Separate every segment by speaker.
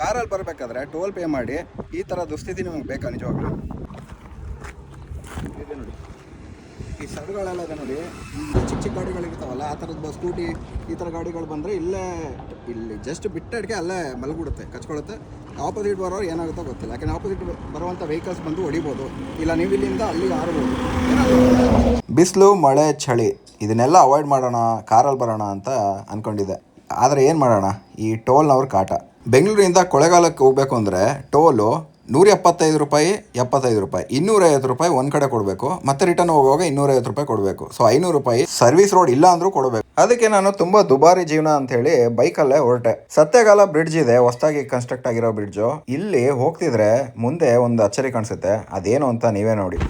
Speaker 1: ಕಾರಲ್ಲಿ ಬರಬೇಕಾದ್ರೆ toll pay ಮಾಡಿ ಈ ಥರ ದುಸ್ಥಿತಿ ನಿಮಗೆ ಬೇಕಾ ನಿಜವಾಗ್ಲೂ? ಇದೆ ನೋಡಿ. ಈ ಸಡ್ಗಳೆಲ್ಲ ಇದೆ ನೋಡಿ. ಚಿಕ್ಕ ಚಿಕ್ಕ ಚಿಕ್ಕ ಗಾಡಿಗಳಿರ್ತಾವಲ್ಲ ಆ ಥರದ್ದು ಸ್ಕೂಟಿ, ಈ ಥರ ಗಾಡಿಗಳು ಬಂದರೆ ಇಲ್ಲೇ, ಇಲ್ಲಿ ಜಸ್ಟ್ ಬಿಟ್ಟಡ್ಗೆ ಅಲ್ಲೇ ಮಲಗಿಬಿಡುತ್ತೆ, ಕಚ್ಕೊಳ್ಳುತ್ತೆ. ಆಪೋಸಿಟ್ ಬರೋರು ಏನಾಗುತ್ತೋ ಗೊತ್ತಿಲ್ಲ. ಯಾಕಂದ್ರೆ ಆಪೋಸಿಟ್ ಬರುವಂಥ ವೆಹಿಕಲ್ಸ್ ಬಂದು ಹೊಡಿಬೋದು. ಇಲ್ಲ, ನೀವು ಇಲ್ಲಿಂದ ಅಲ್ಲಿಗೆ ಹಾರಬಹುದು ಬಿಸಿಲು, ಮಳೆ, ಚಳಿ, ಇದನ್ನೆಲ್ಲ ಅವಾಯ್ಡ್ ಮಾಡೋಣ, ಕಾರಲ್ಲಿ ಬರೋಣ ಅಂತ ಅಂದ್ಕೊಂಡಿದ್ದೆ ಆದರೆ ಏನು ಮಾಡೋಣ? ಈ ಟೋಲ್ನವ್ರ ಕಾಟ. ಬೆಂಗಳೂರಿಂದ ಕೊಳೆಗಾಲಕ್ಕೆ ಹೋಗಬೇಕು ಅಂದರೆ ಟೋಲು ನೂರ ಎಪ್ಪತ್ತೈದು ರೂಪಾಯಿ ಎಪ್ಪತ್ತೈದು ರೂಪಾಯಿ, ಇನ್ನೂರೈವತ್ತು ರೂಪಾಯಿ ಒಂದು ಕಡೆ ಕೊಡಬೇಕು. ಮತ್ತೆ ರಿಟರ್ನ್ ಹೋಗುವಾಗ ಇನ್ನೂರೈವತ್ತು ರೂಪಾಯಿ ಕೊಡಬೇಕು. ಸೊ ಐನೂರು ರೂಪಾಯಿ ಸರ್ವಿಸ್ ರೋಡ್ ಇಲ್ಲ ಅಂದರೂ ಕೊಡಬೇಕು. ಅದಕ್ಕೆ ನಾನು ತುಂಬ ದುಬಾರಿ ಜೀವನ ಅಂತ ಹೇಳಿ ಬೈಕಲ್ಲೇ ಹೊರಟೆ. ಸತ್ಯಗಾಲ ಬ್ರಿಡ್ಜ್ ಇದೆ, ಹೊಸದಾಗಿ ಕನ್ಸ್ಟ್ರಕ್ಟ್ ಆಗಿರೋ ಬ್ರಿಡ್ಜು ಇಲ್ಲಿ ಹೋಗ್ತಿದ್ರೆ ಮುಂದೆ ಒಂದು ಅಚ್ಚರಿ ಕಾಣಿಸುತ್ತೆ. ಅದೇನು ಅಂತ ನೀವೇ ನೋಡಿ.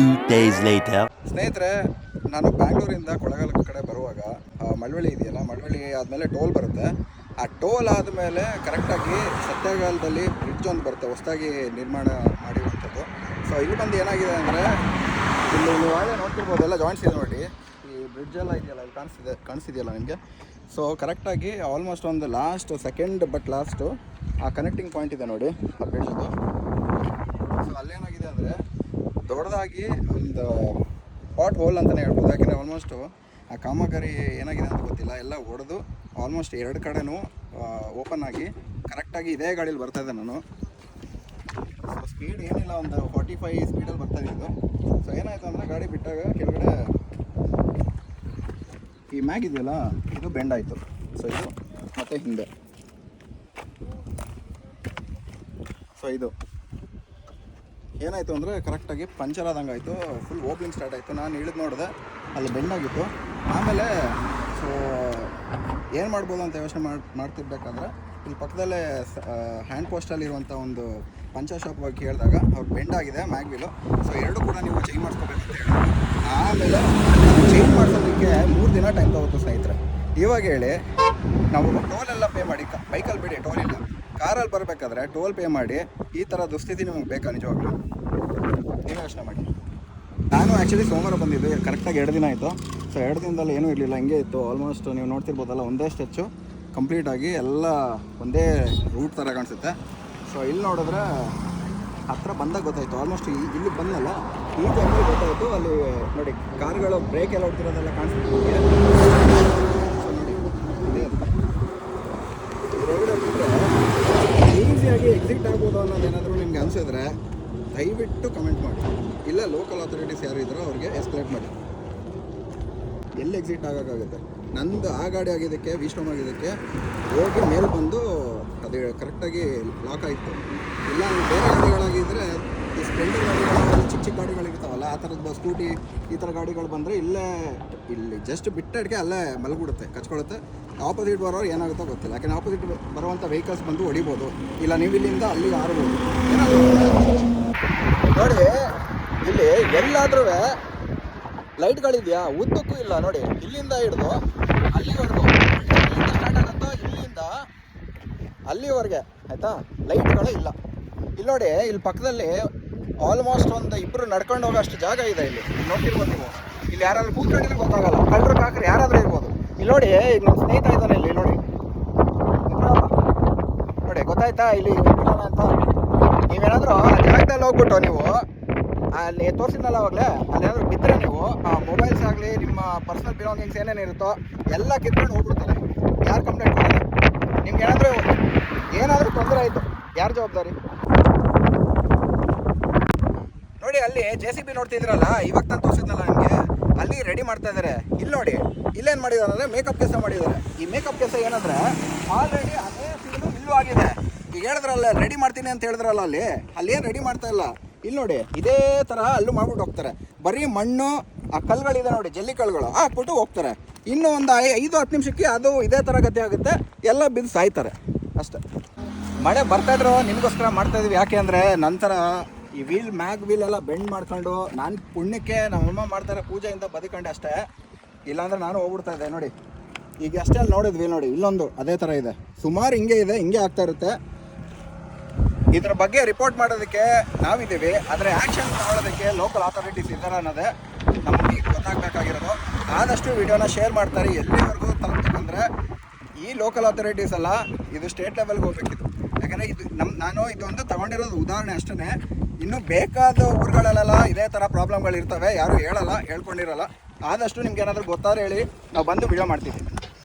Speaker 2: ಸುಗೋಗ್ಬಿಡುತ್ತೆ
Speaker 3: ಡೇಸ್ later.
Speaker 1: ಸ್ನೇಹಿತರೆ, ನಾನು ಬ್ಯಾಂಗ್ಳೂರಿಂದ ಕೊಳಗಾಲ ಕಡೆ ಬರುವಾಗ ಮಳವಳ್ಳಿ ಇದೆಯಲ್ಲ, ಮಳವಳ್ಳಿ ಆದಮೇಲೆ ಟೋಲ್ ಬರುತ್ತೆ. ಆ ಟೋಲ್ ಆದಮೇಲೆ ಕರೆಕ್ಟಾಗಿ ಸತ್ಯಗಾಲದಲ್ಲಿ ಬ್ರಿಡ್ಜ್ ಒಂದು ಬರುತ್ತೆ, ಹೊಸದಾಗಿ ನಿರ್ಮಾಣ ಮಾಡಿರುವಂಥದ್ದು. ಸೊ ಇಲ್ಲಿ ಬಂದು ಏನಾಗಿದೆ ಅಂದರೆ, ಇಲ್ಲಿ ಆಗಲೇ ನೋಡ್ತಿರ್ಬೋದು ಎಲ್ಲ ಜಾಯಿಂಟ್ಸ್ ಇದೆ ನೋಡಿ. ಈ ಬ್ರಿಡ್ಜ್ ಎಲ್ಲ ಇದೆಯಲ್ಲ, ಇಲ್ಲಿ ಕಾಣಿಸಿದೆ ಕಾಣಿಸಿದೆಯಲ್ಲ ನಿಮಗೆ? ಸೊ ಕರೆಕ್ಟಾಗಿ ಆಲ್ಮೋಸ್ಟ್ ಒಂದು ಲಾಸ್ಟ್ ಸೆಕೆಂಡ್ ಬಟ್ ಲಾಸ್ಟು ಆ ಕನೆಕ್ಟಿಂಗ್ ಪಾಯಿಂಟ್ ಇದೆ ನೋಡಿ, ಆ ಬ್ರಿಡ್ಜ್ದು ಸೊ ಅಲ್ಲೇನಾಗಿದೆ ಅಂದರೆ ದೊಡ್ಡದಾಗಿ ಒಂದು ಪಾಟ್ ಹೋಲ್ ಅಂತಲೇ ಹೇಳ್ಬೋದು. ಯಾಕೆಂದರೆ ಆಲ್ಮೋಸ್ಟು ಆ ಕಾಮಗಾರಿ ಏನಾಗಿದೆ ಅಂತ ಗೊತ್ತಿಲ್ಲ. ಎಲ್ಲ ಒಡೆದು ಆಲ್ಮೋಸ್ಟ್ ಎರಡು ಕಡೆನೂ ಓಪನ್ ಆಗಿ ಕರೆಕ್ಟಾಗಿ ಇದೇ ಗಾಡೀಲಿ ಬರ್ತಾ ಇದ್ದೆ ನಾನು. ಸೊ ಸ್ಪೀಡ್ ಏನಿಲ್ಲ, ಒಂದು ಫಾರ್ಟಿ ಫೈ ಸ್ಪೀಡಲ್ಲಿ ಬರ್ತಾ ಇದ್ದು ಸೊ ಏನಾಯಿತು ಅಂದರೆ ಗಾಡಿ ಬಿಟ್ಟಾಗ ಕೆಳಗಡೆ ಈ ಮ್ಯಾಗ್ ಇದೆಯಲ್ಲ, ಇದು ಬೆಂಡ್ ಆಯಿತು. ಸೊ ಇದು ಮತ್ತು ಹಿಂದೆ. ಸೊ ಇದು. ಏನಾಯಿತು ಅಂದರೆ ಕರೆಕ್ಟಾಗಿ ಪಂಚರ್ ಆದಂಗೆ ಆಯಿತು. ಫುಲ್ ಓಪನಿಂಗ್ ಸ್ಟಾರ್ಟ್ ಆಯಿತು. ನಾನು ಇಳಿದು ನೋಡಿದೆ, ಅಲ್ಲಿ ಬೆಂಡಾಗಿತ್ತು ಆಮೇಲೆ ಸೊ ಏನು ಮಾಡ್ಬೋದು ಅಂತ ಯೋಚನೆ ಮಾಡಿ, ಮಾಡ್ತಿರ್ಬೇಕಾದ್ರೆ, ಇಲ್ಲಿ ಪಕ್ಕದಲ್ಲೇ ಹ್ಯಾಂಡ್ ಪೋಸ್ಟಲ್ಲಿರುವಂಥ ಒಂದು ಪಂಚರ್ ಶಾಪ್ ಬಗ್ಗೆ ಕೇಳಿದಾಗ ಅವ್ರು ಬೆಂಡ್ ಆಗಿದೆ ಮ್ಯಾಗ್ವಿಲು ಸೊ ಎರಡು ಕೂಡ ನೀವು ಚೇಂಜ್ ಮಾಡಿಸ್ಕೋಬೇಕು ಅಂತ ಹೇಳಿ ಆಮೇಲೆ ಚೇಂಜ್ ಮಾಡಿಸೋದಕ್ಕೆ ಮೂರು ದಿನ ಟೈಮ್ ತಗೋತು ಸ್ನೇಹಿತರೆ. ಇವಾಗ ಹೇಳಿ, ನಾವು ಟೋಲ್ ಎಲ್ಲ ಪೇ ಮಾಡಿ ಬೈಕಲ್ಲಿ ಬಿಡಿ ಟೋಲ್ ಇಲ್ಲ. ಕಾರಲ್ಲಿ ಬರಬೇಕಾದ್ರೆ ಟೋಲ್ ಪೇ ಮಾಡಿ ಈ ಥರ ದುಸ್ಥಿತಿ ನಿಮಗೆ ಬೇಕಾ ನಿಜವಾಗ್ಲೂ? ನೀವೇ ಯೋಚನೆ ಮಾಡಿ. ನಾನು ಆ್ಯಕ್ಚುಲಿ ಸೋಮವಾರ ಬಂದಿದ್ದೆ ಕರೆಕ್ಟಾಗಿ ಎರಡು ದಿನ ಆಯಿತು. ಸೊ ಎರಡು ದಿನದಲ್ಲಿ ಏನೂ ಇರಲಿಲ್ಲ, ಹಿಂಗೆ ಇತ್ತು. ಆಲ್ಮೋಸ್ಟ್ ನೀವು ನೋಡ್ತಿರ್ಬೋದಲ್ಲ, ಒಂದೇ ಸ್ಟೆಚ್ಚು ಕಂಪ್ಲೀಟಾಗಿ ಎಲ್ಲ ಒಂದೇ ರೂಟ್ ಥರ ಕಾಣಿಸುತ್ತೆ. ಸೊ ಇಲ್ಲಿ ನೋಡಿದ್ರೆ ಹತ್ರ ಬಂದಾಗ ಗೊತ್ತಾಯಿತು ಆಲ್ಮೋಸ್ಟ್ ಇಲ್ಲಿ ಬಂದಲ್ಲ, ಈ ಟೈಮಲ್ಲಿ ಗೊತ್ತಾಯಿತು, ಅಲ್ಲಿ ನೋಡಿ, ಕಾರ್ಗಳು ಬ್ರೇಕ್ ಎಲ್ಲ ಹೊಡ್ತಿರೋದೆಲ್ಲ ಕಾಣಿಸುತ್ತೆ ಸೊ ನೋಡಿ ಇದೇ ಅದು. ಇದ್ರೊಳಗಡೆ ಬಿಟ್ರೆ ಈಸಿಯಾಗಿ ಎಕ್ಸಿಟ್ ಆಗ್ಬೋದು ಅನ್ನೋದು ಏನಾದರೂ ನಿಮ್ಗೆ ಅನಿಸಿದ್ರೆ ದಯವಿಟ್ಟು ಕಮೆಂಟ್ ಮಾಡಿ ಇಲ್ಲ ಅಥಾರಿಟೀಸ್ ಯಾರು ಇದ್ರೋ ಅವ್ರಿಗೆ ಎಸ್ಕಲೇಟ್ ಮಾಡಿ. ಎಲ್ಲಿ ಎಕ್ಸಿಟ್ ಆಗೋಕ್ಕಾಗುತ್ತೆ? ನಂದು ಆ ಗಾಡಿ ಆಗಿದ್ದಕ್ಕೆ ವಿಶ್ರಮ್ ಆಗಿದ್ದಕ್ಕೆ ಹೋಗಿ ಮೇಲೆ ಬಂದು ಅದು ಕರೆಕ್ಟಾಗಿ ಲಾಕ್ ಆಯಿತು. ಇಲ್ಲ, ಬೇರೆ ಗಾಡಿಗಳಾಗಿದ್ದರೆ ಈ ಗಾಡಿಗಳು ಚಿಕ್ಕ ಚಿಕ್ಕ ಗಾಡಿಗಳಿರ್ತಾವಲ್ಲ, ಆ ಥರದ್ದು ಸ್ಕೂಟಿ ಈ ಥರ ಗಾಡಿಗಳು ಬಂದರೆ ಇಲ್ಲೇ, ಇಲ್ಲಿ ಜಸ್ಟ್ ಬಿಟ್ಟಡ್ಗೆ ಅಲ್ಲೇ ಮಲಗಿಬಿಡುತ್ತೆ, ಕಚ್ಕೊಳ್ಳುತ್ತೆ. ಆಪೋಸಿಟ್ ಬರೋರು ಏನಾಗುತ್ತೋ ಗೊತ್ತಿಲ್ಲ. ಯಾಕೆಂದ್ರೆ ಆಪೋಸಿಟ್ ಬರುವಂಥ ವೆಹಿಕಲ್ಸ್ ಬಂದು ಹೊಡಿಬೋದು. ಇಲ್ಲ, ನೀವು ಇಲ್ಲಿಂದ ಅಲ್ಲಿಗೆ ಆರ್ಬೋದು. ನೋಡಿ ಇಲ್ಲಿ ಎಲ್ಲಾದ್ರೂ ಲೈಟ್ಗಳಿದೆಯಾ? ಉದ್ದಕ್ಕೂ ಇಲ್ಲ, ನೋಡಿ. ಇಲ್ಲಿಂದ ಹಿಡಿದು ಅಲ್ಲಿವರೆಗೂ. ಸ್ಟಾರ್ಟ್ ಆಗುತ್ತೋ, ಇಲ್ಲಿಂದ ಅಲ್ಲಿವರೆಗೆ, ಆಯ್ತಾ? ಲೈಟ್ಗಳು ಇಲ್ಲ. ಇಲ್ಲಿ ನೋಡಿ, ಇಲ್ಲಿ ಪಕ್ಕದಲ್ಲಿ ಆಲ್ಮೋಸ್ಟ್ ಒಂದು ಇಬ್ಬರು ನಡ್ಕೊಂಡು ಹೋಗೋ ಅಷ್ಟು ಜಾಗ ಇದೆ ಇಲ್ಲಿ. ನೋಡ್ತಿರ್ಬೋದು ನೀವು? ಇಲ್ಲಿ ಯಾರಾದ್ರೂ ಕೂತ್ಕೊಂಡಿದ್ರೆ ಗೊತ್ತಾಗಲ್ಲ. ಕಳ್ಳರು ಕಾಕರು ಯಾರಾದ್ರೂ ಇರ್ಬೋದು. ಇಲ್ಲಿ ನೋಡಿ ಈಗ ನಮ್ಮ ಸ್ನೇಹಿತ ಇದ್ದಾನೆ ಇಲ್ಲಿ ನೋಡಿ. ನೋಡಿ, ಗೊತ್ತಾಯ್ತಾ ಇಲ್ಲಿ ಅಂತ? ನೀವೇನಾದರೂ ಆ ಜಾಗದಲ್ಲಿ ಹೋಗ್ಬಿಟ್ಟು ನೀವು ಅಲ್ಲಿ ತೋರಿಸಿದ್ನಲ್ಲ ಅವಾಗಲೇ ಅಲ್ಲೇನಾದ್ರೂ ಬಿದ್ದರೆ ನೀವು ಮೊಬೈಲ್ಸ್ ಆಗಲಿ, ನಿಮ್ಮ ಪರ್ಸನಲ್ ಬಿಲಾಂಗಿಂಗ್ಸ್ ಏನೇನು ಇರುತ್ತೋ ಎಲ್ಲ ಕಿತ್ಕೊಂಡು ಹೋಗ್ಬಿಡ್ತಾರೆ. ಯಾರು ಕಂಪ್ಲೇಂಟ್ ಮಾಡೋದು ನಿಮ್ಗೆ ಏನಾದರೂ ಏನಾದರೂ ತೊಂದರೆ ಆಯಿತು, ಯಾರು ಜವಾಬ್ದಾರಿ? ನೋಡಿ, ಅಲ್ಲಿ ಜೆ ಸಿ ಬಿ ನೋಡ್ತಿದ್ರಲ್ಲ, ಇವಾಗ ನಾನು ತೋರಿಸಿದ್ನಲ್ಲ ನಿಮಗೆ, ಅಲ್ಲಿ ರೆಡಿ ಮಾಡ್ತಾ ಇದ್ದಾರೆ ಇಲ್ಲಿ ನೋಡಿ, ಇಲ್ಲೇನು ಮಾಡಿದ್ದಾರೆ ಅಂದರೆ ಮೇಕಪ್ ಕೆಲಸ ಮಾಡಿದ್ದಾರೆ ಈ ಮೇಕಪ್ ಕೆಲಸ ಏನಂದ್ರೆ ಆಲ್ರೆಡಿ ಅದೇ ಸೀನು ಇಲ್ಲೂ ಆಗಿದೆ. ಈಗ ಹೇಳಿದ್ರಲ್ಲ ರೆಡಿ ಮಾಡ್ತೀನಿ ಅಂತ ಹೇಳಿದ್ರಲ್ಲ ಅಲ್ಲಿ ಅಲ್ಲಿ ಏನು ರೆಡಿ ಮಾಡ್ತಾ ಇಲ್ಲ? ಇಲ್ಲಿ ನೋಡಿ, ಇದೇ ತರಹ ಅಲ್ಲೂ ಮಾಡ್ಬಿಟ್ಟು ಹೋಗ್ತಾರೆ. ಬರೀ ಮಣ್ಣು, ಆ ಕಲ್ಗಳಿದೆ ನೋಡಿ, ಜಲ್ಲಿ ಕಲ್ಗಳು ಹಾಕ್ಬಿಟ್ಟು ಹೋಗ್ತಾರೆ. ಇನ್ನೂ ಒಂದು ಐದು ಹತ್ತು ನಿಮಿಷಕ್ಕೆ ಅದು ಇದೇ ಥರ ಗತಿ ಆಗುತ್ತೆ, ಎಲ್ಲ ಬಿದ್ದು ಸಾಯ್ತಾರೆ. ಅಷ್ಟೇ. ಮಳೆ ಬರ್ತಾಯಿದ್ರು ನಿಮಗೋಸ್ಕರ ಮಾಡ್ತಾ ಇದೀವಿ. ಯಾಕೆ ಅಂದರೆ ನಂತರ ಈ ವೀಲ್ ಮ್ಯಾಗ್ ವೀಲ್ ಎಲ್ಲ ಬೆಂಡ್ ಮಾಡ್ಕೊಂಡು ನಾನು ಪುಣ್ಯಕ್ಕೆ ನಮ್ಮಮ್ಮ ಮಾಡ್ತಾರೆ, ಪೂಜೆಯಿಂದ ಬದುಕೊಂಡೆ ಅಷ್ಟೇ. ಇಲ್ಲಾಂದ್ರೆ ನಾನು ಹೋಗ್ಬಿಡ್ತಾ ಇದ್ದೆ, ನೋಡಿ. ಈಗ ಅಷ್ಟೇ ಅಲ್ಲಿ ನೋಡಿದ್ವಿ, ನೋಡಿ, ಇಲ್ಲೊಂದು ಅದೇ ಥರ ಇದೆ. ಸುಮಾರು ಹಿಂಗೆ ಇದೆ, ಹಿಂಗೆ ಆಗ್ತಾ ಇರುತ್ತೆ. ಇದ್ರ ಬಗ್ಗೆ ರಿಪೋರ್ಟ್ ಮಾಡೋದಕ್ಕೆ ನಾವಿದ್ದೀವಿ. ಆದರೆ ಆ್ಯಕ್ಷನ್ ತಗೊಳ್ಳೋದಕ್ಕೆ ಲೋಕಲ್ ಅಥಾರಿಟೀಸ್ ಇದ್ದಾರೆ ಅನ್ನೋದೇ ನಮಗೆ ಗೊತ್ತಾಗಬೇಕಾಗಿರೋದು. ಆದಷ್ಟು ವಿಡಿಯೋನ ಶೇರ್ ಮಾಡ್ತಾರೆ. ಎಲ್ಲಿವರೆಗೂ ತಲುಪಬೇಕಂದ್ರೆ ಈ ಲೋಕಲ್ ಅಥಾರಿಟೀಸ್ ಅಲ್ಲ, ಇದು ಸ್ಟೇಟ್ ಲೆವೆಲ್ಗೆ ಹೋಗ್ಬೇಕಿತ್ತು. ಯಾಕಂದರೆ ಇದು ನಮ್ಮ ನಾನು ಇದೊಂದು ತಗೊಂಡಿರೋದು ಉದಾಹರಣೆ ಅಷ್ಟೇ ಇನ್ನು ಬೇಕಾದ ಊರುಗಳಲ್ಲೆಲ್ಲ ಇದೇ ಥರ ಪ್ರಾಬ್ಲಮ್ಗಳು ಇರ್ತವೆ ಯಾರು ಹೇಳಲ್ಲ, ಹೇಳ್ಕೊಂಡಿರಲ್ಲ. ಆದಷ್ಟು ನಿಮ್ಗೆ ಏನಾದರೂ ಗೊತ್ತಾದ್ರೆ ಹೇಳಿ. ನಾವು ಬಂದು ವಿಡಿಯೋ ಮಾಡ್ತೀವಿ